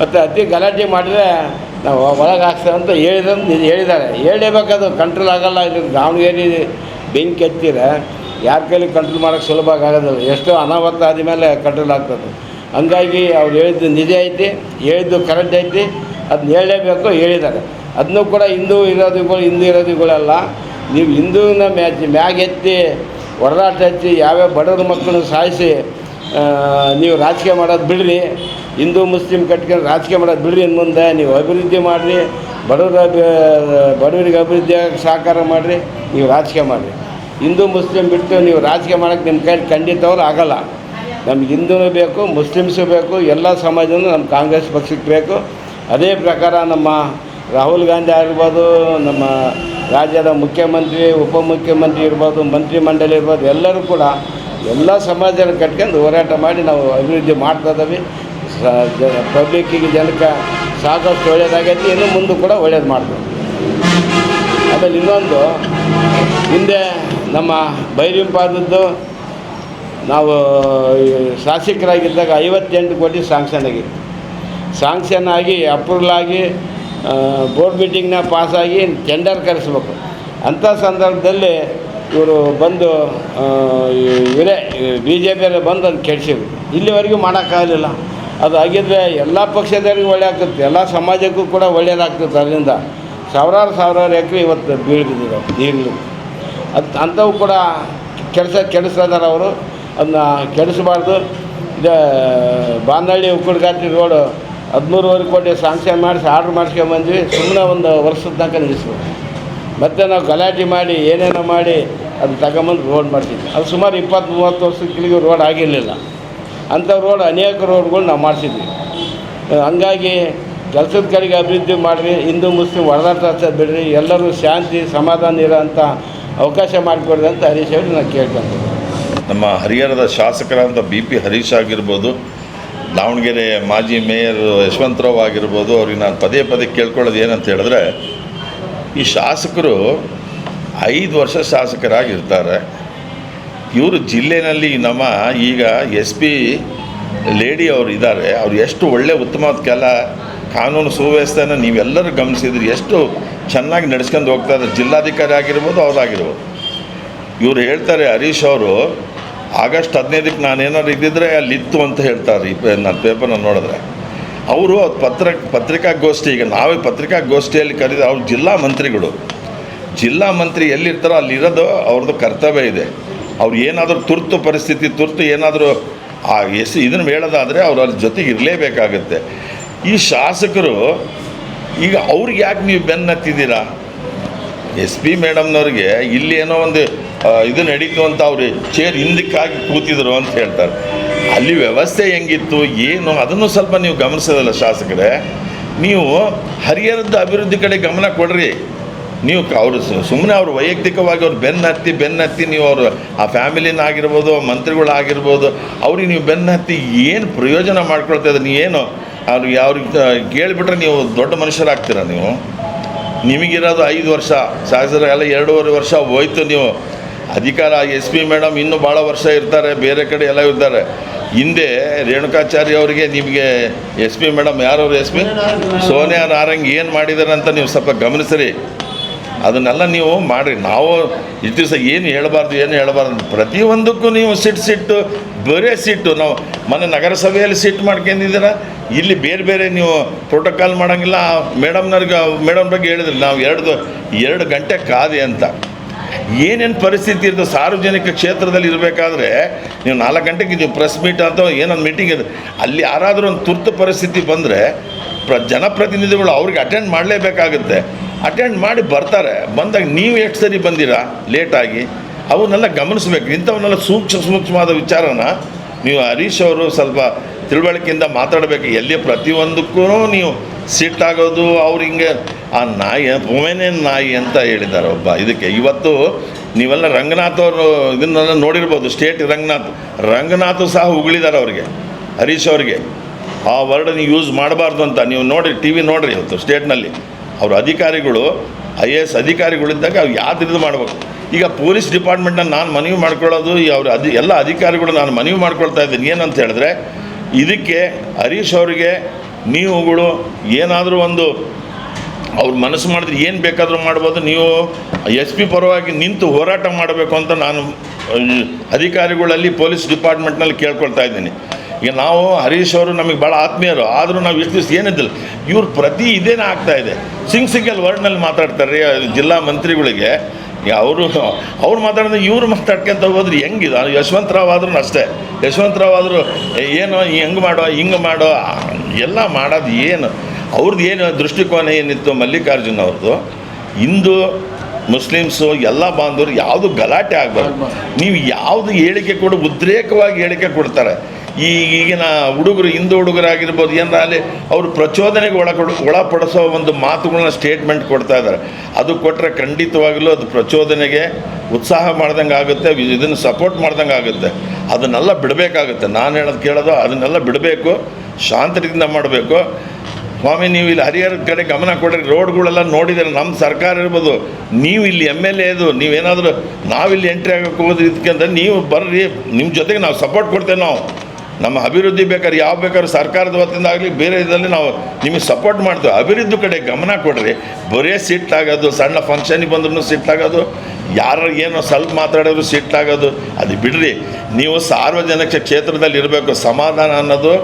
ಮತ್ತು ಅತಿ ಗಲಾಟೆ ಮಾಡಿದರೆ ನಾವು ಒಳಗೆ ಹಾಕ್ಸ್ತೇವೆ ಅಂತ ಹೇಳಿದಂತ ಹೇಳಿದ್ದಾರೆ. ಹೇಳಲೇಬೇಕದು ಕಂಟ್ರೋಲ್ ಆಗೋಲ್ಲ. ಇದು ದಾವಣಗೆರೆ ಬೆಂಕಿ ಹತ್ತಿರ ಯಾರ ಕೈಲಿ ಕಂಟ್ರೋಲ್ ಮಾಡೋಕ್ಕೆ ಸುಲಭ ಆಗೋದಿಲ್ಲ. ಎಷ್ಟೋ ಅನಾಹುತ ಆದಮೇಲೆ ಕಂಟ್ರೋಲ್ ಆಗ್ತದೆ. ಹಂಗಾಗಿ ಅವ್ರು ಹೇಳಿದ್ದು ನಿಜ ಐತಿ, ಹೇಳಿದ್ದು ಕರೆಕ್ಟ್ ಐತಿ. ಅದನ್ನ ಹೇಳಲೇಬೇಕು ಹೇಳಿದ್ದಾರೆ. ಅದನ್ನೂ ಕೂಡ ಹಿಂದೂ ಇರೋದುಗಳು ಹಿಂದೂ ಇರೋದುಗಳೆಲ್ಲ ನೀವು ಹಿಂದೂನ ಮ್ಯಾಚ್, ಮ್ಯಾಗ್ ಎತ್ತಿ ಹೊಡೆದಾಟ ಹಚ್ಚಿ ಯಾವ್ಯಾವ ಬಡವ್ರ ಮಕ್ಕಳನ್ನ ಸಾಯಿಸಿ ನೀವು ರಾಜಕೀಯ ಮಾಡೋದು ಬಿಡ್ರಿ. ಹಿಂದೂ ಮುಸ್ಲಿಂ ಕಟ್ಕೊಂಡು ರಾಜಕೀಯ ಮಾಡೋದು ಬಿಡ್ರಿ ಇನ್ನು ಮುಂದೆ. ನೀವು ಅಭಿವೃದ್ಧಿ ಮಾಡಿರಿ, ಬಡವರ ಬಡವರಿಗೆ ಅಭಿವೃದ್ಧಿ ಸಹಕಾರ ಮಾಡಿರಿ, ನೀವು ರಾಜಕೀಯ ಮಾಡಿರಿ. ಹಿಂದೂ ಮುಸ್ಲಿಂ ಬಿಟ್ಟು ನೀವು ರಾಜಕೀಯ ಮಾಡೋಕ್ಕೆ ನಿಮ್ಮ ಕೈಯಲ್ಲಿ ಖಂಡಿತವ್ರು ಆಗಲ್ಲ. ನಮ್ಗೆ ಹಿಂದೂನೂ ಬೇಕು, ಮುಸ್ಲಿಮ್ಸು ಬೇಕು, ಎಲ್ಲ ಸಮಾಜನೂ ನಮ್ಮ ಕಾಂಗ್ರೆಸ್ ಪಕ್ಷಕ್ಕೆ ಬೇಕು. ಅದೇ ಪ್ರಕಾರ ನಮ್ಮ ರಾಹುಲ್ ಗಾಂಧಿ ಆಗಿರ್ಬೋದು, ನಮ್ಮ ರಾಜ್ಯದ ಮುಖ್ಯಮಂತ್ರಿ, ಉಪಮುಖ್ಯಮಂತ್ರಿ ಇರ್ಬೋದು, ಮಂತ್ರಿ ಮಂಡಳಿ ಇರ್ಬೋದು, ಎಲ್ಲರೂ ಕೂಡ ಎಲ್ಲ ಸಮಾಜನ ಕಟ್ಕೊಂಡು ಹೋರಾಟ ಮಾಡಿ ನಾವು ಅಭಿವೃದ್ಧಿ ಮಾಡ್ತಾ ಇದ್ದೀವಿ. ಪಬ್ಲಿಕ್ಕಿಗೆ ಜನಕ್ಕೆ ಸಾಕಷ್ಟು ಒಳ್ಳೇದಾಗೈತಿ, ಇನ್ನೂ ಮುಂದೆ ಕೂಡ ಒಳ್ಳೇದು ಮಾಡ್ತೀವಿ ಆಮೇಲೆ ಇನ್ನೊಂದು, ಹಿಂದೆ ನಮ್ಮ ಬೈರಿಂಪಾದದ್ದು ನಾವು ಶಾಸಕರಾಗಿದ್ದಾಗ ಐವತ್ತೆಂಟು ಕೋಟಿ ಸ್ಯಾಂಕ್ಷನ್ ಆಗಿತ್ತು. ಸ್ಯಾಂಕ್ಷನ್ ಆಗಿ ಅಪ್ರೂವಲ್ ಆಗಿ ಬೋರ್ಡ್ ಮೀಟಿಂಗ್ನ ಪಾಸಾಗಿ ಟೆಂಡರ್ ಕರೆಸ್ಬೇಕು. ಅಂಥ ಸಂದರ್ಭದಲ್ಲಿ ಇವರು ಬಂದು ಇವರೇ ಬಿ ಜೆ ಪಿಯಲ್ಲೇ ಬಂದು ಅದು ಕೆಡಿಸಿದ್ರು. ಇಲ್ಲಿವರೆಗೂ ಮಾಡೋಕ್ಕಾಗಲಿಲ್ಲ. ಅದು ಆಗಿದ್ರೆ ಎಲ್ಲ ಪಕ್ಷದವರಿಗೂ ಒಳ್ಳೆ ಆಗ್ತದೆ. ಎಲ್ಲ ಸಮಾಜಕ್ಕೂ ಕೂಡ ಒಳ್ಳೆಯದಾಗ್ತದೆ ಅದರಿಂದ. ಸಾವಿರಾರು ಸಾವಿರಾರು ಎಕರೆ ಇವತ್ತು ಬೀಳ್ಬಿದ್ದಿದೆ ಈಗಲೂ. ಅದು ಅಂಥವು ಕೂಡ ಕೆಲಸ ಕೆಡಿಸ್ತಿದ್ದಾರೆ ಅವರು. ಅದನ್ನ ಕೆಡಿಸಬಾರ್ದು. ಇದು ಬಾನಹಳ್ಳಿ ಉಕ್ಕುಡ್ಗಾತಿ ರೋಡು ಹದಿಮೂರುವರೆ ಕೋಟಿ ಸಾಂಕ್ಷನ್ ಮಾಡಿಸಿ ಆರ್ಡ್ರ್ ಮಾಡಿಸ್ಕೊಂಬಂದ್ವಿ ಸುಮ್ಮನೆ ಒಂದು ವರ್ಷದ ತನಕ ನಿಲ್ಲಿಸ್ಬೇಕು. ಮತ್ತು ನಾವು ಗಲಾಟೆ ಮಾಡಿ, ಏನೇನೋ ಮಾಡಿ, ಅದು ತಗೊಂಬಂದು ರೋಡ್ ಮಾಡ್ತಿದ್ವಿ. ಅದು ಸುಮಾರು ಇಪ್ಪತ್ತು ಮೂವತ್ತು ವರ್ಷಕ್ಕೆ ರೋಡ್ ಆಗಿರಲಿಲ್ಲ. ಅಂಥ ರೋಡ್ ಅನೇಕ ರೋಡ್ಗಳು ನಾವು ಮಾಡಿಸಿದ್ವಿ. ಹಂಗಾಗಿ ಕೆಲಸದ ಕಡೆಗೆ ಅಭಿವೃದ್ಧಿ ಮಾಡಿರಿ, ಹಿಂದೂ, ಮುಸ್ಲಿಂ ಹೊಡೆದಾಟ ಬಿಡ್ರಿ, ಎಲ್ಲರೂ ಶಾಂತಿ, ಸಮಾಧಾನ ಇರೋಂಥ ಅವಕಾಶ ಮಾಡಿಕೊಡ್ರಿ ಅಂತ ಹರೀಶ್ ಅವರು ನಾನು ಕೇಳ್ಕೊಂತೀನಿ. ನಮ್ಮ ಹರಿಹರದ ಶಾಸಕರಾದಂಥ ಬಿ ಪಿ ಹರೀಶ್ ಆಗಿರ್ಬೋದು, ದಾವಣಗೆರೆ ಮಾಜಿ ಮೇಯರ್ ಯಶವಂತರಾವ್ ಆಗಿರ್ಬೋದು, ಅವ್ರಿಗೆ ನಾನು ಪದೇ ಪದೇ ಕೇಳ್ಕೊಳ್ಳೋದು ಏನಂತ ಹೇಳಿದ್ರೆ, ಈ ಶಾಸಕರು ಐದು ವರ್ಷ ಶಾಸಕರಾಗಿರ್ತಾರೆ. ಇವರು ಜಿಲ್ಲೆಯಲ್ಲಿ ನಮ್ಮ ಈಗ ಎಸ್ ಪಿ ಲೇಡಿ ಅವರು ಇದ್ದಾರೆ. ಅವ್ರು ಎಷ್ಟು ಒಳ್ಳೆ ಉತ್ತಮವಾದ ಕೆಲ ಕಾನೂನು ಸುವ್ಯವಸ್ಥೆಯನ್ನು ನೀವೆಲ್ಲರೂ ಗಮನಿಸಿದ್ರಿ. ಎಷ್ಟು ಚೆನ್ನಾಗಿ ನಡೆಸ್ಕೊಂಡು ಹೋಗ್ತಾ ಇದ್ದಾರೆ. ಜಿಲ್ಲಾಧಿಕಾರಿ ಆಗಿರ್ಬೋದು ಅವರಾಗಿರ್ಬೋದು ಇವರು ಹೇಳ್ತಾರೆ, ಹರೀಶ್ ಅವರು, ಆಗಸ್ಟ್ ಹದಿನೈದಕ್ಕೆ ನಾನೇನಾದ್ರು ಇದ್ದಿದ್ರೆ ಅಲ್ಲಿ ಇತ್ತು ಅಂತ ಹೇಳ್ತಾರೆ ಈ ಪೇ ನಾನು ಪೇಪರ್ನ ನೋಡಿದ್ರೆ. ಅವರು ಪತ್ರ, ಪತ್ರಿಕಾಗೋಷ್ಠಿ, ಈಗ ನಾವೇ ಪತ್ರಿಕಾಗೋಷ್ಠಿಯಲ್ಲಿ ಕರೆದು ಅವ್ರು ಜಿಲ್ಲಾ ಮಂತ್ರಿಗಳು. ಜಿಲ್ಲಾ ಮಂತ್ರಿ ಎಲ್ಲಿರ್ತಾರೋ ಅಲ್ಲಿರೋದು ಅವ್ರದ್ದು ಕರ್ತವ್ಯ ಇದೆ. ಅವ್ರು ಏನಾದರೂ ತುರ್ತು ಪರಿಸ್ಥಿತಿ, ತುರ್ತು ಏನಾದರೂ ಆ ಎಸ್ ಇದನ್ನು ಹೇಳೋದಾದರೆ ಅವ್ರು ಅದ್ರ ಜೊತೆಗೆ ಇರಲೇಬೇಕಾಗತ್ತೆ. ಈ ಶಾಸಕರು, ಈಗ ಅವ್ರಿಗೆ ಯಾಕೆ ನೀವು ಬೆನ್ನತ್ತಿದ್ದೀರಾ? ಎಸ್ ಪಿ ಮೇಡಮ್ನವ್ರಿಗೆ ಇಲ್ಲಿ ಏನೋ ಒಂದು ಇದು ನಡೀತು ಅಂತ ಅವ್ರು ಚೇರ್ ಹಿಂದಕ್ಕಾಗಿ ಕೂತಿದ್ರು ಅಂತ ಹೇಳ್ತಾರೆ. ಅಲ್ಲಿ ವ್ಯವಸ್ಥೆ ಹೆಂಗಿತ್ತು, ಏನು, ಅದನ್ನು ಸ್ವಲ್ಪ ನೀವು ಗಮನಿಸೋದಲ್ಲ ಶಾಸಕರೇ. ನೀವು ಹರಿಹರದ ಅಭಿವೃದ್ಧಿ ಕಡೆ ಗಮನ ಕೊಡ್ರಿ. ನೀವು ಅವರು ಸುಮ್ಮನೆ ಅವರು ವೈಯಕ್ತಿಕವಾಗಿ ಅವ್ರು ಬೆನ್ನು ಹತ್ತಿ ನೀವು ಅವರು ಆ ಫ್ಯಾಮಿಲಿನ ಆಗಿರ್ಬೋದು ಮಂತ್ರಿಗಳಾಗಿರ್ಬೋದು ಅವ್ರಿಗೆ ನೀವು ಬೆನ್ನು ಹತ್ತಿ ಏನು ಪ್ರಯೋಜನ ಮಾಡ್ಕೊಳ್ತಾ ಇದ್ದಾರೆ ಏನು ಅವ್ರಿಗೆ ಅವ್ರಿಗೆ ಕೇಳಿಬಿಟ್ರೆ ನೀವು ದೊಡ್ಡ ಮನುಷ್ಯರಾಗ್ತೀರ ನೀವು? ನಿಮಗಿರೋದು ಐದು ವರ್ಷ ಎಲ್ಲ ಎರಡೂವರೆ ವರ್ಷ ಹೋಯ್ತು ನೀವು. ಅಧಿಕಾರ, ಎಸ್ ಪಿ ಮೇಡಮ್ ಇನ್ನೂ ಭಾಳ ವರ್ಷ ಇರ್ತಾರೆ, ಬೇರೆ ಕಡೆ ಎಲ್ಲ ಇರ್ತಾರೆ. ಹಿಂದೆ ರೇಣುಕಾಚಾರ್ಯ ಅವರಿಗೆ ನಿಮಗೆ ಎಸ್ ಪಿ ಮೇಡಮ್, ಯಾರವ್ರು ಎಸ್ ಪಿ? ಸೋನಿಯಾ ನಾರಂಗ್ ಏನು ಮಾಡಿದ್ದಾರೆ ಅಂತ ನೀವು ಸ್ವಲ್ಪ ಗಮನಿಸ್ರಿ. ಅದನ್ನೆಲ್ಲ ನೀವು ಮಾಡಿರಿ ನಾವು ಇಷ್ಟು ದಿವಸ ಏನು ಹೇಳಬಾರ್ದು ಏನು ಹೇಳಬಾರ್ದು ಪ್ರತಿಯೊಂದಕ್ಕೂ ನೀವು ಸಿಟ್ಟು ಸಿಟ್ಟು, ಬರೇ ಸಿಟ್ಟು, ನಾವು ಮೊನ್ನೆ ನಗರಸಭೆಯಲ್ಲಿ ಸಿಟ್ಟು ಮಾಡ್ಕೊಂಡಿದ್ದೀರ? ಇಲ್ಲಿ ಬೇರೆ ಬೇರೆ ನೀವು ಪ್ರೋಟೋಕಾಲ್ ಮಾಡೋಂಗಿಲ್ಲ. ಮೇಡಮ್ನವ್ರಿಗೆ ಮೇಡಮ್ ಬಗ್ಗೆ ಹೇಳಿದ್ರಿ, ನಾವು ಎರಡು ಎರಡು ಗಂಟೆ ಕಾದೆ ಅಂತ. ಏನೇನು ಪರಿಸ್ಥಿತಿ ಇರ್ತದೆ, ಸಾರ್ವಜನಿಕ ಕ್ಷೇತ್ರದಲ್ಲಿ ಇರಬೇಕಾದ್ರೆ ನೀವು ನಾಲ್ಕು ಗಂಟೆಗೆ ನೀವು ಪ್ರೆಸ್ ಮೀಟ್ ಅಂತ ಏನೊಂದು ಮೀಟಿಂಗ್ ಇದೆ ಅಲ್ಲಿ ಯಾರಾದರೂ ಒಂದು ತುರ್ತು ಪರಿಸ್ಥಿತಿ ಬಂದರೆ ಪ್ರ, ಜನಪ್ರತಿನಿಧಿಗಳು ಅವ್ರಿಗೆ ಅಟೆಂಡ್ ಮಾಡಲೇಬೇಕಾಗುತ್ತೆ. ಅಟೆಂಡ್ ಮಾಡಿ ಬರ್ತಾರೆ. ಬಂದಾಗ ನೀವು ಎಷ್ಟು ಸರಿ ಬಂದಿರಾ? ಲೇಟಾಗಿ ಅವನ್ನೆಲ್ಲ ಗಮನಿಸ್ಬೇಕು. ಇಂಥವನ್ನೆಲ್ಲ ಸೂಕ್ಷ್ಮ ಸೂಕ್ಷ್ಮವಾದ ವಿಚಾರನ ನೀವು ಹರೀಶ್ ಅವರು ಸ್ವಲ್ಪ ತಿಳುವಳಿಕೆಯಿಂದ ಮಾತಾಡಬೇಕು. ಎಲ್ಲಿ ಪ್ರತಿಯೊಂದಕ್ಕೂ ನೀವು ಸಿಟ್ಟಾಗೋದು ಅವ್ರು ಹಿಂಗೆ, ಆ ನಾಯಿ ಪುಮೇನೆ ನಾಯಿ ಅಂತ ಹೇಳಿದ್ದಾರೆ ಒಬ್ಬ. ಇದಕ್ಕೆ ಇವತ್ತು ನೀವೆಲ್ಲ ರಂಗನಾಥ್ ಅವರು ಇದನ್ನೆಲ್ಲ ನೋಡಿರ್ಬೋದು, ಸ್ಟೇಟ್ ರಂಗನಾಥ್. ರಂಗನಾಥ್ ಸಹ ಉಗಳಿದ್ದಾರೆ ಅವ್ರಿಗೆ, ಹರೀಶ್ ಅವರಿಗೆ. ಆ ವರ್ಡನ್ನು ಯೂಸ್ ಮಾಡಬಾರ್ದು ಅಂತ. ನೀವು ನೋಡಿ ಟಿ ವಿ ನೋಡಿರಿ ಇವತ್ತು ಸ್ಟೇಟ್ನಲ್ಲಿ. ಅವ್ರ ಅಧಿಕಾರಿಗಳು, ಐ ಎ ಎಸ್ ಅಧಿಕಾರಿಗಳಿದ್ದಾಗ ಅವ್ರು ಯಾವ್ದು ಮಾಡ್ಬೇಕು. ಈಗ ಪೊಲೀಸ್ ಡಿಪಾರ್ಟ್ಮೆಂಟ್ನ ನಾನು ಮನವಿ ಮಾಡ್ಕೊಳ್ಳೋದು, ಈ ಅವ್ರ ಅಧಿ, ಎಲ್ಲ ಅಧಿಕಾರಿಗಳು ನಾನು ಮನವಿ ಮಾಡ್ಕೊಳ್ತಾ ಇದ್ದೀನಿ. ಏನಂತ ಹೇಳಿದ್ರೆ, ಇದಕ್ಕೆ ಹರೀಶ್ ಅವರಿಗೆ ನೀವುಗಳು ಏನಾದರೂ ಒಂದು ಅವ್ರ ಮನಸ್ಸು ಮಾಡಿದ್ರೆ ಏನು ಬೇಕಾದರೂ ಮಾಡ್ಬೋದು. ನೀವು ಎಸ್ ಪಿ ಪರವಾಗಿ ನಿಂತು ಹೋರಾಟ ಮಾಡಬೇಕು ಅಂತ ನಾನು ಅಧಿಕಾರಿಗಳಲ್ಲಿ ಪೊಲೀಸ್ ಡಿಪಾರ್ಟ್ಮೆಂಟ್ನಲ್ಲಿ ಕೇಳ್ಕೊಳ್ತಾ ಇದ್ದೀನಿ. ಈಗ ನಾವು ಹರೀಶ್ ಅವರು ನಮಗೆ ಭಾಳ ಆತ್ಮೀಯರು ಆದರೂ ನಾವು ಇಷ್ಟು ದಿವಸ ಏನಿದ್ದಿಲ್ಲ. ಇವ್ರು ಪ್ರತಿ ಇದೇನೇ ಆಗ್ತಾ ಇದೆ. ಸಿಂಗ್ ಸಿಂಗಲ್ ವರ್ಡ್ನಲ್ಲಿ ಮಾತಾಡ್ತಾರೆ ರೀ ಜಿಲ್ಲಾ ಮಂತ್ರಿಗಳಿಗೆ. ಅವರು ಅವ್ರು ಮಾತಾಡಿದ್ರೆ ಇವ್ರು ಮಾತಾಡ್ಕೊಂತ ಹೋದ್ರೆ ಹೆಂಗಿದೆ? ಯಶವಂತರಾವ್ ಆದ್ರೂ ಅಷ್ಟೇ. ಯಶವಂತರಾವ್ ಆದರೂ ಏನು ಹೆಂಗೆ ಮಾಡೋ ಹಿಂಗೆ ಮಾಡೋ ಎಲ್ಲ ಮಾಡೋದು ಏನು? ಅವ್ರದ್ದು ಏನು ದೃಷ್ಟಿಕೋನ ಏನಿತ್ತು ಮಲ್ಲಿಕಾರ್ಜುನ್ ಅವ್ರದ್ದು ಹಿಂದೂ ಮುಸ್ಲಿಮ್ಸು ಎಲ್ಲ ಬಾಂಧವರು ಯಾವುದು ಗಲಾಟೆ ಆಗಬಾರ್ದು. ನೀವು ಯಾವುದು ಹೇಳಿಕೆ ಕೊಡು ಉದ್ರೇಕವಾಗಿ ಹೇಳಿಕೆ ಕೊಡ್ತಾರೆ. ಈ ಈಗಿನ ಹುಡುಗರು, ಹಿಂದೂ ಹುಡುಗರಾಗಿರ್ಬೋದು ಏನರ ಅಲ್ಲಿ ಅವರು ಪ್ರಚೋದನೆಗೆ ಒಳಕೊಡ ಒಳಪಡಿಸೋ ಒಂದು ಮಾತುಗಳನ್ನ ಸ್ಟೇಟ್ಮೆಂಟ್ ಕೊಡ್ತಾ ಇದ್ದಾರೆ. ಅದು ಕೊಟ್ಟರೆ ಖಂಡಿತವಾಗಲೂ ಅದು ಪ್ರಚೋದನೆಗೆ ಉತ್ಸಾಹ ಮಾಡ್ದಂಗೆ ಆಗುತ್ತೆ ಇದನ್ನು ಸಪೋರ್ಟ್ ಮಾಡ್ದಂಗೆ ಆಗುತ್ತೆ. ಅದನ್ನೆಲ್ಲ ಬಿಡಬೇಕಾಗುತ್ತೆ. ನಾನು ಹೇಳೋದು ಕೇಳೋದು, ಅದನ್ನೆಲ್ಲ ಬಿಡಬೇಕು ಶಾಂತದಿಂದ ಮಾಡಬೇಕು. ಸ್ವಾಮಿ, ನೀವು ಇಲ್ಲಿ ಹರಿಹರ ಕಡೆ ಗಮನ ಕೊಡ್ರಿ, ರೋಡ್ಗಳೆಲ್ಲ ನೋಡಿದರೆ ನಮ್ಮ ಸರ್ಕಾರ ಇರ್ಬೋದು. ನೀವು ಇಲ್ಲಿ ಎಂ ಎಲ್ ಎದು ನೀವೇನಾದರೂ ನಾವಿಲ್ಲಿ ಎಂಟ್ರಿ ಆಗೋಕ್ಕೆ ಹೋದ್ರೆ ಇದಕ್ಕೆ ನೀವು ಬರ್ರಿ ನಿಮ್ಮ ಜೊತೆಗೆ ನಾವು ಸಪೋರ್ಟ್ ಕೊಡ್ತೇವೆ ನಾವು. ನಮ್ಮ ಅಭಿವೃದ್ಧಿ ಬೇಕಾದ್ರೆ ಯಾವ ಬೇಕಾದ್ರೂ ಸರ್ಕಾರದ ವತಿಯಿಂದ ಆಗಲಿ, ಬೇರೆ ಇದರಲ್ಲಿ ನಾವು ನಿಮಗೆ ಸಪೋರ್ಟ್ ಮಾಡ್ತೇವೆ. ಅಭಿವೃದ್ಧಿ ಕಡೆ ಗಮನ ಕೊಡ್ರಿ. ಬರೇ ಸಿಟ್ಟಾಗೋದು ಸಣ್ಣ ಫಂಕ್ಷನಿಗೆ ಬಂದ್ರೂ ಸಿಟ್ಟಾಗೋದು ಯಾರು ಏನೋ ಸ್ವಲ್ಪ ಮಾತಾಡೋರು ಸಿಟ್ಟಾಗೋದು ಅದು ಬಿಡ್ರಿ. ನೀವು ಸಾರ್ವಜನಿಕ ಕ್ಷೇತ್ರದಲ್ಲಿ ಇರಬೇಕು. ಸಮಾಧಾನ ಅನ್ನೋದು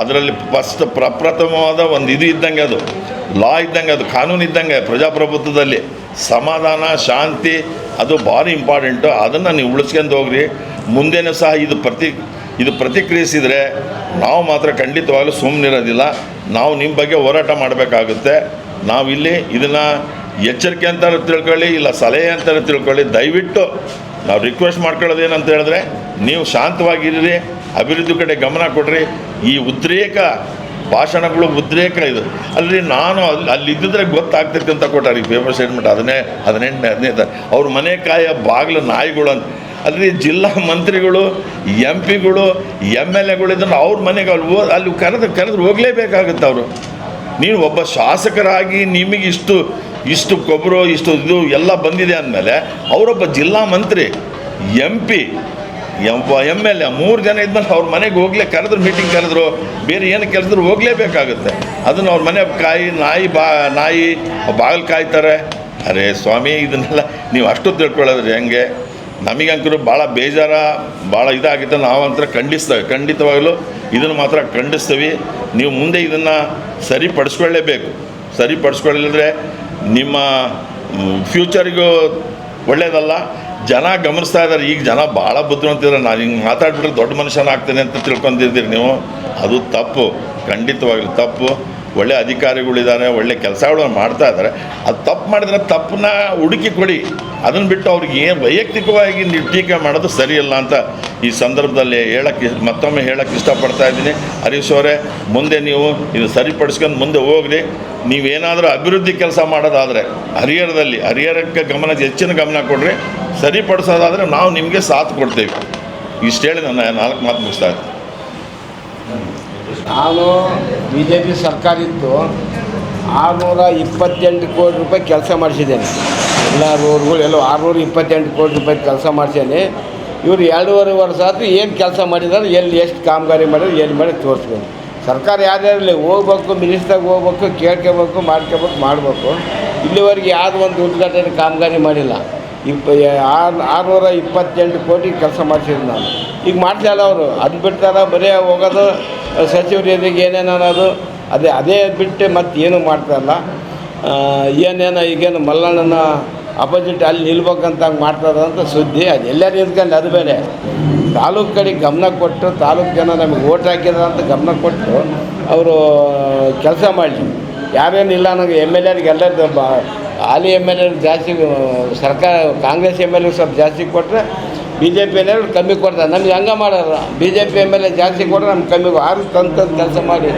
ಅದರಲ್ಲಿ ಫಸ್ಟ್ ಪ್ರಪ್ರಥಮವಾದ ಒಂದು ಇದು ಇದ್ದಂಗೆ ಅದು. ಲಾ ಇದ್ದಂಗೆ ಅದು, ಕಾನೂನು ಇದ್ದಂಗೆ ಪ್ರಜಾಪ್ರಭುತ್ವದಲ್ಲಿ. ಸಮಾಧಾನ, ಶಾಂತಿ, ಅದು ಭಾರಿ ಇಂಪಾರ್ಟೆಂಟು ಅದನ್ನು ನೀವು ಉಳಿಸ್ಕೊಂಡು ಹೋಗ್ರಿ. ಮುಂದೇನೂ ಸಹ ಇದು ಪ್ರತಿ ಇದು ಪ್ರತಿಕ್ರಿಯಿಸಿದರೆ ನಾವು ಮಾತ್ರ ಖಂಡಿತವಾಗಲೂ ಸುಮ್ಮನಿರೋದಿಲ್ಲ ನಾವು ನಿಮ್ಮ ಬಗ್ಗೆ ಹೋರಾಟ ಮಾಡಬೇಕಾಗುತ್ತೆ. ನಾವಿಲ್ಲಿ ಇದನ್ನು ಎಚ್ಚರಿಕೆ ಅಂತ ತಿಳ್ಕೊಳ್ಳಿ, ಇಲ್ಲ ಸಲಹೆ ಅಂತ ತಿಳ್ಕೊಳ್ಳಿ. ದಯವಿಟ್ಟು ನಾವು ರಿಕ್ವೆಸ್ಟ್ ಮಾಡ್ಕೊಳ್ಳೋದೇನಂತ ಹೇಳಿದ್ರೆ, ನೀವು ಶಾಂತವಾಗಿರ್ರಿ, ಅಭಿವೃದ್ಧಿ ಕಡೆ ಗಮನ ಕೊಡ್ರಿ. ಈ ಉದ್ರೇಕ, ಭಾಷಣಗಳು ಉದ್ರೇಕ ಇದು. ಅಲ್ಲಿ ನಾನು ಅಲ್ಲಿ ಇದ್ದಿದ್ರೆ ಗೊತ್ತಾಗ್ತೈತೆ ಅಂತ ಕೊಟ್ಟಾರೆ ಈ ಪೇಪರ್ ಸ್ಟೇಟ್ಮೆಂಟ್ ಅದನ್ನೇ ಹದಿನೆಂಟನೇ, ಹದಿನೈದು ಅವ್ರ ಮನೆ ಕಾಯ ಬಾಗಿಲು ನಾಯಿಗಳು ಅಂತ ಅಲ್ರಿ ಜಿಲ್ಲಾ ಮಂತ್ರಿಗಳು ಎಂ ಪಿಗಳು ಎಂ ಎಲ್ ಎಗಳು ಇದನ್ನು ಅವ್ರ ಮನೆಗೆ ಅಲ್ಲಿ ಅಲ್ಲಿ ಕರೆದು ಕರೆದು ಹೋಗಲೇಬೇಕಾಗುತ್ತೆ ಅವರು. ನೀವು ಒಬ್ಬ ಶಾಸಕರಾಗಿ ನಿಮಗೆ ಇಷ್ಟು ಇಷ್ಟು ಕೊಬ್ಬರು ಇಷ್ಟು ಇದು ಎಲ್ಲ ಬಂದಿದೆ ಅಂದಮೇಲೆ ಅವರೊಬ್ಬ ಜಿಲ್ಲಾ ಮಂತ್ರಿ M P M L A ಮೂರು ಜನ ಇದ್ಮೇಲೆ ಅವ್ರ ಮನೆಗೆ ಹೋಗ್ಲೇ ಕರೆದ್ರು ಮೀಟಿಂಗ್ ಕರೆದ್ರು, ಬೇರೆ ಏನು ಕೆಲಸದ್ರು ಹೋಗಲೇಬೇಕಾಗುತ್ತೆ. ಅದನ್ನು ಅವ್ರ ಮನೆ ಕಾಯಿ, ನಾಯಿ ಬಾ, ನಾಯಿ ಬಾಗಿಲು ಕಾಯ್ತಾರೆ ಅರೆ ಸ್ವಾಮಿ, ಇದನ್ನೆಲ್ಲ ನೀವು ಅಷ್ಟು ತಿಳ್ಕೊಳ್ಳೋದ್ರಿ ಹೆಂಗೆ. ನಮಗಂಕರು ಭಾಳ ಬೇಜಾರ, ಭಾಳ ಇದಾಗಿತ್ತು. ನಾವಂತರ ಖಂಡಿಸ್ತೇವೆ ಖಂಡಿತವಾಗಲೂ ಇದನ್ನು ಮಾತ್ರ ಖಂಡಿಸ್ತೀವಿ. ನೀವು ಮುಂದೆ ಇದನ್ನು ಸರಿಪಡಿಸ್ಕೊಳ್ಳೇಬೇಕು. ಸರಿಪಡಿಸ್ಕೊಳ್ಳಿಲ್ಲದ್ರೆ ನಿಮ್ಮ ಫ್ಯೂಚರಿಗೂ ಒಳ್ಳೆಯದಲ್ಲ ಜನ ಗಮನಿಸ್ತಾ ಇದ್ದಾರೆ. ಈಗ ಜನ ಭಾಳ ಬುದ್ಧಿವಂತಿದ್ದಾರೆ. ನಾನು ಹಿಂಗೆ ಮಾತಾಡಿಬಿಟ್ರೆ ದೊಡ್ಡ ಮನುಷ್ಯನಾಗ್ತೇನೆ ಅಂತ ತಿಳ್ಕೊಂಡಿದ್ದೀರಿ ನೀವು. ಅದು ತಪ್ಪು. ಖಂಡಿತವಾಗ್ಲೂ ತಪ್ಪು. ಒಳ್ಳೆ ಅಧಿಕಾರಿಗಳಿದ್ದಾರೆ ಒಳ್ಳೆ ಕೆಲಸಗಳು ಮಾಡ್ತಾ ಇದ್ದಾರೆ ಅದು ತಪ್ಪು ಮಾಡಿದ್ರೆ ತಪ್ಪನ್ನ ಹುಡುಕಿ ಕೊಡಿ. ಅದನ್ನು ಬಿಟ್ಟು ಅವ್ರಿಗೆ ಏನು ವೈಯಕ್ತಿಕವಾಗಿ ನೀವು ಟೀಕೆ ಮಾಡೋದು ಸರಿಯಲ್ಲ ಅಂತ ಈ ಸಂದರ್ಭದಲ್ಲಿ ಹೇಳಕ್ಕೆ ಮತ್ತೊಮ್ಮೆ ಹೇಳಕ್ಕೆ ಇಷ್ಟಪಡ್ತಾ ಇದ್ದೀನಿ. ಹರೀಶ್ ಅವರೇ, ಮುಂದೆ ನೀವು ಇದು ಸರಿಪಡಿಸ್ಕೊಂಡು ಮುಂದೆ ಹೋಗ್ರಿ. ನೀವೇನಾದರೂ ಅಭಿವೃದ್ಧಿ ಕೆಲಸ ಮಾಡೋದಾದರೆ, ಹರಿಹರದಲ್ಲಿ, ಹರಿಹರಕ್ಕೆ ಗಮನ, ಹೆಚ್ಚಿನ ಗಮನ ಕೊಡ್ರಿ. ಸರಿಪಡಿಸೋದಾದರೆ ನಾವು ನಿಮಗೆ ಸಾಥ್ ಕೊಡ್ತೇವೆ. ಇಷ್ಟು ಹೇಳಿ ನನ್ನ ನಾಲ್ಕು ಮಾತು ಮುಗಿಸ್ತಾ ಇದ್ದೀನಿ. ನಾನು ಬಿ ಜೆ ಪಿ ಸರ್ಕಾರ ಇತ್ತು ಆರುನೂರ ಇಪ್ಪತ್ತೆಂಟು ಕೋಟಿ ರೂಪಾಯಿ ಕೆಲಸ ಮಾಡಿಸಿದ್ದೇನೆ. ಎಲ್ಲ ರೋಡ್ಗಳು ಎಲ್ಲೋ ಆರುನೂರ ಇಪ್ಪತ್ತೆಂಟು ಕೋಟಿ ರೂಪಾಯಿ ಕೆಲಸ ಮಾಡಿಸೇನೆ ಇವರು ಎರಡೂವರೆ ವರ್ಷ ಆದರೂ ಏನು ಕೆಲಸ ಮಾಡಿದ್ದಾರೆ ಎಲ್ಲಿ ಎಷ್ಟು ಕಾಮಗಾರಿ ಮಾಡಿದ್ರು, ಎಲ್ಲಿ ಮಾಡಿ ತೋರಿಸ್ಬೇಕು ಸರ್ಕಾರ ಯಾರ್ಯಾರಲ್ಲಿ ಹೋಗ್ಬೇಕು ಮಿನಿಸ್ಟ್ರಾಗ ಹೋಗ್ಬೇಕು, ಕೇಳ್ಕೋಬೇಕು, ಮಾಡ್ಕೋಬೇಕು, ಮಾಡಬೇಕು. ಇಲ್ಲಿವರೆಗೆ ಯಾರು ಒಂದು ಉದ್ಘಾಟನೆ ಕಾಮಗಾರಿ ಮಾಡಿಲ್ಲ. ಇಪ್ಪ ಆರು, ಆರುನೂರ ಇಪ್ಪತ್ತೆಂಟು ಕೋಟಿ ಕೆಲಸ ಮಾಡಿಸಿದ್ರು ನಾನು. ಈಗ ಮಾಡ್ತಾ ಇಲ್ಲ ಅವರು. ಅದು ಬಿಡ್ತಾರೆ, ಬರೀ ಹೋಗೋದು ಸಚಿವರು ಎದುರಿಗೆ ಏನೇನು ಅನ್ನೋದು ಅದೇ ಅದೇ ಬಿಟ್ಟು ಮತ್ತೆ ಏನು ಮಾಡ್ತಾ ಇಲ್ಲ. ಆ, ಏನೇನೋ ಈಗೇನು ಮಲ್ಲಣ್ಣನ ಅಪೋಸಿಟ್ ಅಲ್ಲಿ ನಿಲ್ಬೇಕಂತ ಹಂಗೆ ಮಾಡ್ತಾರೆ ಅಂತ ಸುದ್ದಿ ಅದು ಎಲ್ಲರೂ ಇದ್ಕೊಂಡು ಅದು ಬೇರೆ. ತಾಲೂಕು ಕಡೆ ಗಮನ ಕೊಟ್ಟು ತಾಲೂಕು ಜನ ನಮಗೆ ಓಟ್ ಹಾಕಿದ್ರು ಅಂತ ಗಮನ ಕೊಟ್ಟು ಅವರು ಕೆಲಸ ಮಾಡಲಿ. ಯಾರೇನಿಲ್ಲ ನನಗೆ ಎಂ ಎಲ್ ಎಲ್ಲರಿಗೂ ಹಾಲಿ ಎಂ ಎಲ್ ಎ ಜಾಸ್ತಿ ಸರ್ಕಾರ ಕಾಂಗ್ರೆಸ್ ಎಂ ಎಲ್ ಎ ಸ್ವಲ್ಪ ಜಾಸ್ತಿ ಕೊಟ್ಟರೆ ಬಿ ಜೆ ಪಿ ಎಲ್ ಕಮ್ಮಿ ಕೊಡ್ತಾರೆ. ನಮ್ಗೆ ಹಂಗೆ ಮಾಡೋಲ್ಲ B J P M L A ಜಾಸ್ತಿ ಕೊಟ್ಟರೆ ನಮ್ಗೆ ಕಮ್ಮಿ ಆರು ತಂದು ಕೆಲಸ ಮಾಡಿ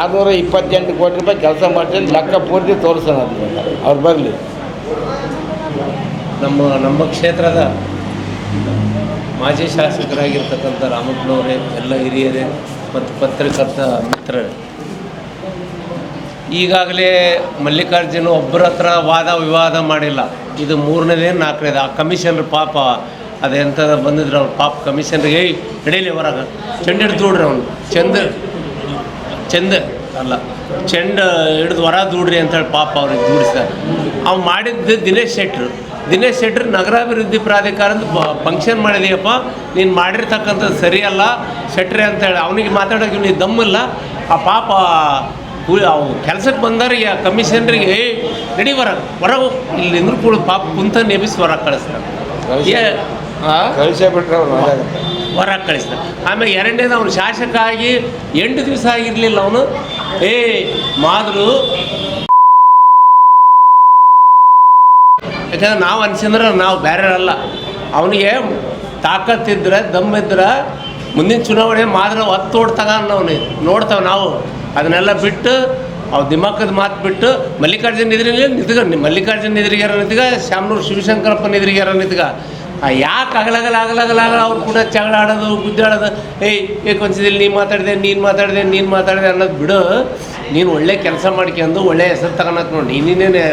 ಆರುನೂರ ಇಪ್ಪತ್ತೆಂಟು ಕೋಟಿ ರೂಪಾಯಿ ಕೆಲಸ ಮಾಡ್ತೀನಿ ಲೆಕ್ಕ ಪೂರ್ತಿ ತೋರಿಸೋಣ ಅವ್ರು ಬರಲಿ. ನಮ್ಮ ನಮ್ಮ ಕ್ಷೇತ್ರದ ಮಾಜಿ ಶಾಸಕರಾಗಿರ್ತಕ್ಕಂಥ ರಾಮಪ್ಪನವರೇ ಎಲ್ಲ ಹಿರಿಯರೇ ಮತ್ತು ಪತ್ರಕರ್ತ ಮಿತ್ರರೇ, ಈಗಾಗಲೇ ಮಲ್ಲಿಕಾರ್ಜುನ ಒಬ್ಬರ ವಾದ ವಿವಾದ ಮಾಡಿಲ್ಲ. ಇದು ಮೂರನೇದೇ ನಾಲ್ಕನೇದು. ಆ ಕಮಿಷನರ್ ಪಾಪ ಅದೆಂತ ಬಂದಿದ್ರು ಅವ್ರು. ಪಾಪ ಕಮಿಷನ್ರಿಗೆ ಏಯ್ ನಡೀಲಿ ಹೊರಗೆ. ಚೆಂಡು ಹಿಡ್ದು ದೂಡ್ರಿ ಅವನು. ಚೆಂದ. ಚೆಂದ. ಅಲ್ಲ. ಚೆಂಡ ಹಿಡಿದು ಹೊರ ದೂಡ್ರಿ ಅಂತೇಳಿ ಪಾಪ ಅವ್ರಿಗೆ ದೂಡಿಸ್ತಾರೆ. ಅವ್ನು ಮಾಡಿದ್ದು ದಿನೇಶ್ ಶೆಟ್ರು. ದಿನೇಶ್ ಶೆಟ್ರು ನಗರಾಭಿವೃದ್ಧಿ ಪ್ರಾಧಿಕಾರದ ಫಂಕ್ಷನ್ ಮಾಡಿದೀಯಪ್ಪ. ನೀನು ಮಾಡಿರ್ತಕ್ಕಂಥದ್ದು ಸರಿಯಲ್ಲ. ಶೆಟ್ರೆ ಅಂತೇಳಿ ಅವನಿಗೆ ಮಾತಾಡೋಕೆ ಇವನಿಗೆ ದಮ್ಮಿಲ್ಲ ಆ ಪಾಪ ಅವು ಕೆಲ್ಸಕ್ಕೆ ಬಂದವರಿಗೆ ಕಮಿಷನ್ರಿಗೆ ಏ ನಡಿ ಹೊರಗೆ. ಹೊರಗೆ ಇಲ್ಲಿ ನಿಂದ್ರು ಕೂಡ ಪಾಪ ಕುಂತ ನೆಬಿಸಿ ಹೊರ ಕಳಿಸ್ತಾರೆ. ಏ ಕಳಿಸೇ ಬಿಟ್ರೆ ಅವ್ರು ಹೊರಗೆ ಕಳಿಸ್ತಾರೆ ಆಮೇಲೆ ಎರಡನೇದು ಅವನು ಶಾಸಕ ಆಗಿ ಎಂಟು ದಿವಸ ಆಗಿರಲಿಲ್ಲ ಅವನು. ಏ ಮಾದ್ರು ಯಾಕಂದ್ರೆ ನಾವು ಅನ್ಸಿದ್ರೆ ನಾವು ಬೇರೆ ಅಲ್ಲ ಅವನಿಗೆ ತಾಕತ್ತಿದ್ರೆ ದಮ್ಮಿದ್ರೆ ಮುಂದಿನ ಚುನಾವಣೆ ಮಾತ್ರ ಒತ್ತೋಡ್ ತಗ ಅವನಿಗೆ ನೋಡ್ತಾವೆ ನಾವು. ಅದನ್ನೆಲ್ಲ ಬಿಟ್ಟು ಅವು ದಿಮಾಕದ ಮಾತು ಬಿಟ್ಟು ಮಲ್ಲಿಕಾರ್ಜುನ ಎದುರಿಗೆ ನಿಂತ್ಗ ಮಲ್ಲಿಕಾರ್ಜುನ ಎದುರಿಗಾರ ನಿಂತ್ಗ ಶಾಮನೂರು ಶಿವಶಂಕರಪ್ಪನ ನಿದ್ರಿಗಾರ ನಿಂತ್ಗ. ಯಾಕೆ ಅಗಲಗಲ ಅಗಲಗಲ ಅವ್ರು ಕೂಡ ಜಗಳ ಆಡೋದು ಗುದ್ದಾಡೋದು. ಏಯ್, ಏ ಕೊಂಚದಲ್ಲಿ ನೀನು ಮಾತಾಡಿದೆ ನೀನು ಮಾತಾಡಿದೆ ನೀನು ಮಾತಾಡಿದೆ ಅನ್ನೋದು ಬಿಡು. ನೀನು ಒಳ್ಳೆ ಕೆಲಸ ಮಾಡ್ಕೊಂಡು ಒಳ್ಳೆ ಹೆಸರು ತಗೊಳಕ್ ನೋಡಿ. ನೀನೇ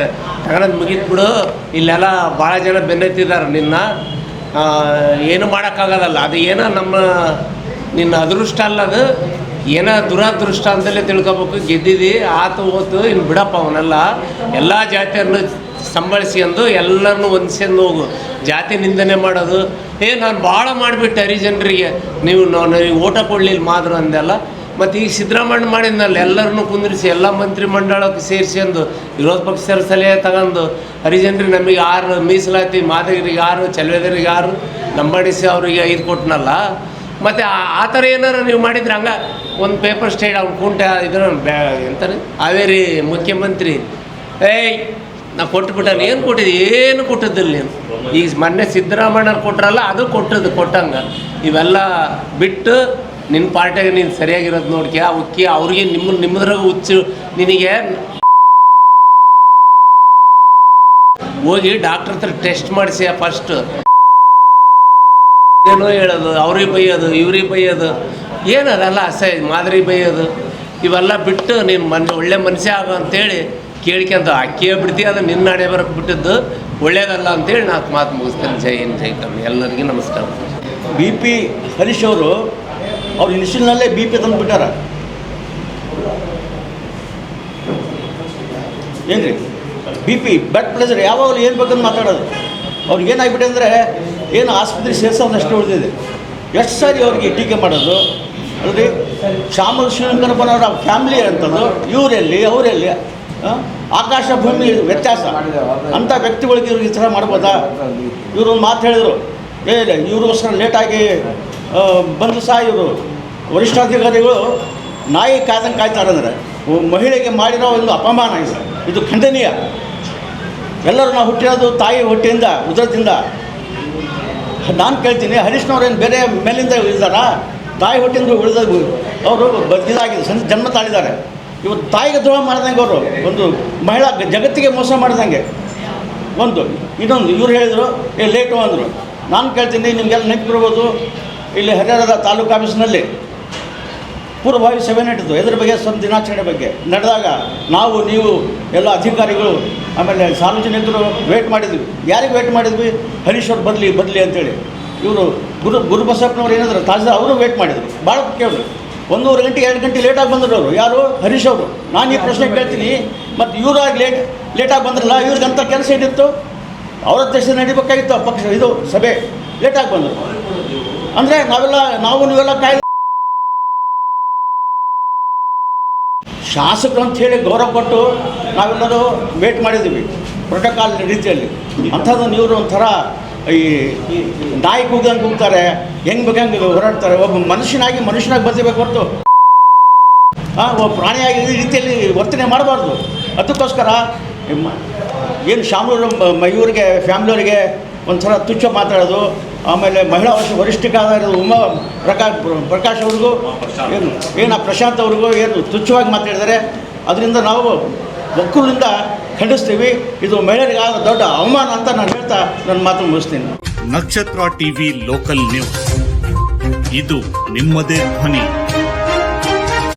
ತಗೊಳೋದು ಮುಗಿದು ಬಿಡು. ಇಲ್ಲೆಲ್ಲ ಭಾಳ ಜನ ಬೆನ್ನತ್ತಿದ್ದಾರೆ ನಿನ್ನ. ಏನು ಮಾಡೋಕ್ಕಾಗೋದಲ್ಲ ಅದು ಏನೋ ನಮ್ಮ, ನಿನ್ನ ಅದೃಷ್ಟ ಅಲ್ಲ ಅದು. ಏನೋ ದುರಾದೃಷ್ಟ ಅಂತಲೇ ತಿಳ್ಕೊಬೇಕು. ಗೆದ್ದಿದ್ದು ಆತು ಓತು ಇನ್ನು ಬಿಡಪ್ಪ ಅವನೆಲ್ಲ. ಎಲ್ಲ ಜಾತಿಯನ್ನು ಸಂಬಳಿಸ್ಕೊಂಡು ಎಲ್ಲರನ್ನೂ ಹೊಂದ್ಸ್ಕೊಂಡು ಹೋಗು. ಜಾತಿ ನಿಂದನೆ ಮಾಡೋದು. ಏ, ನಾನು ಭಾಳ ಮಾಡಿಬಿಟ್ಟೆ ಹರಿಜನರಿಗೆ. ನೀವು ನಾನು ಓಟ ಕೊಡಲಿಲ್ಲ ಮಾದ್ರು ಅಂದೆಲ್ಲ. ಮತ್ತು ಈಗ ಸಿದ್ದರಾಮಯ್ಯ ಮಾಡಿದ್ನಲ್ಲ, ಎಲ್ಲರನ್ನೂ ಕುಂದಿರಿಸಿ, ಎಲ್ಲ ಮಂತ್ರಿ ಮಂಡಳಕ್ಕೆ ಸೇರಿಸ್ಕೊಂಡು ವಿರೋಧ ಪಕ್ಷದ ಸಲಹೆ ತಗೊಂಡು ಹರಿಜನರಿಗೆ ನಮಗೆ ಆರು ಮೀಸಲಾತಿ, ಮಾದಗಿರಿಗೆ ಆರು ಚಲವೇದರಿಗೆ ಆರು ನಂಬಡಿಸಿ ಅವರಿಗೆ ಐದು ಕೊಟ್ಟನಲ್ಲ ಮತ್ತು ಆ ಥರ ಏನಾರು ನೀವು ಮಾಡಿದ್ರೆ ಹಂಗೆ, ಒಂದು ಪೇಪರ್ ಸ್ಟೇಟ್ ಅವ್ನು ಕುಂಟ, ಇದ್ರ ಬ್ಯಾ ಎಂತಾರೆ ಹಾವೇರಿ ಮುಖ್ಯಮಂತ್ರಿ. ಏಯ್ ನಾ ಕೊಟ್ಬಿಟ್ಟಾನೆ ಏನು ಕೊಟ್ಟಿದ್ದೆ? ಏನು ಕೊಟ್ಟಿದ್ದಿಲ್ಲ ನೀನು. ಈಗ ಮೊನ್ನೆ ಸಿದ್ದರಾಮಯ್ಯ ಕೊಟ್ರಲ್ಲ, ಅದು ಕೊಟ್ಟದ್ದು, ಕೊಟ್ಟಂಗೆ. ಇವೆಲ್ಲ ಬಿಟ್ಟು ನಿನ್ನ ಪಾರ್ಟಿಯಾಗ ನೀನು ಸರಿಯಾಗಿರೋದು ನೋಡ್ಕೆ ಉಕ್ಕಿ ಅವ್ರಿಗೆ ನಿಮ್ಮ ನಿಮ್ಮದ್ರಾಗ ಹುಚ್ಚು. ನಿನಗೆ ಹೋಗಿ ಡಾಕ್ಟ್ರ್ ಹತ್ರ ಟೆಸ್ಟ್ ಮಾಡಿಸಿ ಫಸ್ಟ್ ಏನೋ ಹೇಳೋದು, ಅವ್ರಿಗೆ ಬೈಯೋದು, ಇವ್ರಿಗೆ ಬೈಯೋದು. ಏನು ಅದೆಲ್ಲ ಅಸಹ್ಯ, ಮಾದರಿ ಬೈಯೋದು. ಇವೆಲ್ಲ ಬಿಟ್ಟು ನೀನು ಮನ್, ಒಳ್ಳೆ ಮನುಷ್ಯ ಆಗು ಅಂತೇಳಿ ಕೇಳ್ಕೊಂತ ಅಕ್ಕಿಯೇ ಅಂದ್ರೆ ಅದು ನಿನ್ನ ನಡೆ ಬರಕ್ಕೆ ಬಿಟ್ಟಿದ್ದು ಒಳ್ಳೇದಲ್ಲ ಅಂತೇಳಿ ನಾಲ್ಕು ಮಾತು ಮುಗಿಸ್ತೇನೆ. ಜೈ ಹಿಂದ್, ಜೈ ಕಮ್ಮಿ ಎಲ್ಲರಿಗೂ ನಮಸ್ಕಾರ. ಬಿ ಪಿ ಹರೀಶ್ ಅವರು, ಅವ್ರ ಇನಿಷಿಯಲ್ನಲ್ಲೇ ಬಿ ಪಿ ತಂದುಬಿಟ್ಟಾರ. ಏನು ರೀ ಬಿ ಪಿ ಬ್ಲಡ್ ಪ್ರೆಷರ್ ಯಾವಾಗಲೂ ಏನು ಬೇಕಂತ ಮಾತಾಡೋದು. ಅವ್ರಿಗೆ ಏನಾಗ್ಬಿಟ್ಟೆ ಅಂದರೆ ಏನು ಆಸ್ಪತ್ರೆ ಸೇರ್ಸೋದು ಅಷ್ಟೇ ಉಳಿದಿದೆ. ಎಷ್ಟು ಸಾರಿ ಅವ್ರಿಗೆ ಟೀಕೆ ಮಾಡೋದು? ಅಲ್ರಿ? ಶ್ಯಾಮಲ್ ಅವ್ರ ಫ್ಯಾಮಿಲಿ ಅಂತಂದು ಇವರೆಲ್ಲಿ? ಅವರೆಲ್ಲಿ? ಆಕಾಶ ಭೂಮಿ ವ್ಯತ್ಯಾಸ. ಅಂಥ ವ್ಯಕ್ತಿಗಳಿಗೆ ಇವ್ರಿಗೆ ಈ ಥರ ಮಾಡ್ಬೋದಾ? ಇವರು ಒಂದು ಮಾತು ಹೇಳಿದರು. ಏ ಇವ್ರಿಗೋಸ್ಕರ ಲೇಟಾಗಿ ಬಂದು ಸಹ ಇವರು. ವರಿಷ್ಠಾಧಿಕಾರಿಗಳು, ನಾಯಿ ಕಾಯ್ದಂಗೆ ಕಾಯ್ತಾರಂದ್ರೆ ಅಂದರೆ ಮಹಿಳೆಗೆ ಮಾಡಿರೋ ಒಂದು ಅಪಮಾನ ಇದು. ಇದು ಖಂಡನೀಯ. ಎಲ್ಲರೂ ನಾವು ಹುಟ್ಟಿರೋದು ತಾಯಿ ಹೊಟ್ಟೆಯಿಂದ, ಉದರದಿಂದ. ನಾನು ಕೇಳ್ತೀನಿ ಹರೀಶ್ನವ್ರೇನು ಬೇರೆ ಮೇಲಿಂದ ಇದ್ದಾರಾ? ತಾಯಿ ಹೊಟ್ಟೆಯಿಂದ ಉಳಿದ ಅವರು ಬದುಕಿದಾಗಿದೆ ಜನ್ಮ ತಾಳಿದ್ದಾರೆ. ಇವತ್ತು ತಾಯಿಗೆ ದ್ರೋಹ ಮಾಡ್ದಂಗೆ ಅವರು. ಒಂದು ಮಹಿಳಾ ಜಗತ್ತಿಗೆ ಮೋಸ ಮಾಡ್ದಂಗೆ. ಒಂದು, ಇನ್ನೊಂದು, ಇವ್ರು ಹೇಳಿದರು, ಏ, ಲೇಟು ಅಂದರು. ನಾನು ಕೇಳ್ತೀನಿ, ನಿಮಗೆಲ್ಲ ನೆನಪಿರ್ಬೋದು ಇಲ್ಲಿ ಹರಿಹರದ ತಾಲೂಕು ಆಫೀಸ್ನಲ್ಲಿ ಪೂರ್ವಭಾವಿ ಸಭೆ ನಡೆಯಿತು ಇದ್ರ ಬಗ್ಗೆ ಸ್ವಂತ ದಿನಾಚರಣೆ ಬಗ್ಗೆ. ನಡೆದಾಗ ನಾವು, ನೀವು, ಎಲ್ಲ ಅಧಿಕಾರಿಗಳು, ಆಮೇಲೆ ಸಾರ್ವಜನಿಕರು ವೇಟ್ ಮಾಡಿದ್ವಿ. ಯಾರಿಗೆ ವೇಟ್ ಮಾಡಿದ್ವಿ? ಹರೀಶ್ ಅವ್ರು ಬರಲಿ ಬರಲಿ ಅಂತೇಳಿ. ಇವರು ಗುರು ಗುರುಬಸಪ್ಪನವ್ರು ಏನಾದ್ರು, ತಾಜಾ ಅವರು ವೇಟ್ ಮಾಡಿದ್ರು. ಭಾಳ ಕೇಳಿದ್ರು. ಒಂದೂವರೆ ಗಂಟೆ, ಎರಡು ಗಂಟೆ ಲೇಟಾಗಿ ಬಂದರು ಅವರು ಯಾರು? ಹರೀಶ್ ಅವರು. ನಾನು ಈ ಪ್ರಶ್ನೆ ಕೇಳ್ತೀನಿ. ಮತ್ತು ಇವರಾಗಿ ಲೇಟ್ ಲೇಟಾಗಿ ಬಂದ್ರಲ್ಲ ಇವ್ರಿಗಂತ ಕೆಲಸ ಏನಿತ್ತು? ಅವ್ರ ಅಧ್ಯಕ್ಷತೆ ನಡಿಬೇಕಾಗಿತ್ತು ಪಕ್ಷ, ಇದು ಸಭೆ. ಲೇಟಾಗಿ ಬಂದರು. ಅಂದರೆ ನಾವೆಲ್ಲ, ನಾವು ನೀವೆಲ್ಲ ಕಾಯ್ದೆ ಶಾಸಕರು ಅಂತ ಹೇಳಿ ಗೌರವ ಕೊಟ್ಟು ನಾವೆಲ್ಲರೂ ವೇಟ್ ಮಾಡಿದ್ದೀವಿ. ಪ್ರೋಟೋಕಾಲ್ ರೀತಿಯಲ್ಲಿ. ಅಂಥದ್ದು ನೀವು ಒಂಥರ ಈ ನಾಯಿ ಕೂಗಂಗೆ ಕೂಗ್ತಾರೆ, ಹೆಂಗೆ ಬೇಕಂಗೆ ಹೋರಾಡ್ತಾರೆ ಒಬ್ಬ ಮನುಷ್ಯನಾಗಿ ಮನುಷ್ಯನಾಗಿ ಬದುಕಬೇಕು ಹೊರತು. ಹಾಂ ಒಬ್ಬ ಪ್ರಾಣಿಯಾಗಿ ಈ ರೀತಿಯಲ್ಲಿ ವರ್ತನೆ ಮಾಡಬಾರ್ದು. ಅದಕ್ಕೋಸ್ಕರ ಏನು ಶಾಮೂರು ಮಯೂರಿಗೆ, ಫ್ಯಾಮಿಲಿಯವರಿಗೆ ಒಂಥರ ತುಚ್ಛ ಮಾತಾಡೋದು, ಆಮೇಲೆ ಮಹಿಳಾ ವರ್ಷ ವರಿಷ್ಠಿಕಾದ ಉಮಾ ಪ್ರಕಾಶ್ ಪ್ರಕಾಶ್ ಅವ್ರಿಗೂ, ಏನು ಏನು ಪ್ರಶಾಂತ್ ಅವ್ರಿಗೂ ಏನು ತುಚ್ಛವಾಗಿ ಮಾತಾಡಿದ್ದಾರೆ. ಅದರಿಂದ ನಾವು ಒಕ್ಕೂಲಿಂದ ಖಂಡಿಸ್ತೀವಿ. ಇದು ಮಹಿಳೆಯರಿಗಾದ ದೊಡ್ಡ ಅವಮಾನ ಅಂತ ನಾನು ಹೇಳ್ತಾ ನನ್ನ ಮಾತು ಮುಗಿಸ್ತೀನಿ. ನಕ್ಷತ್ರ ಟಿವಿ ಲೋಕಲ್ ನ್ಯೂಸ್. ಇದು ನಿಮ್ಮದೇ ಧ್ವನಿ.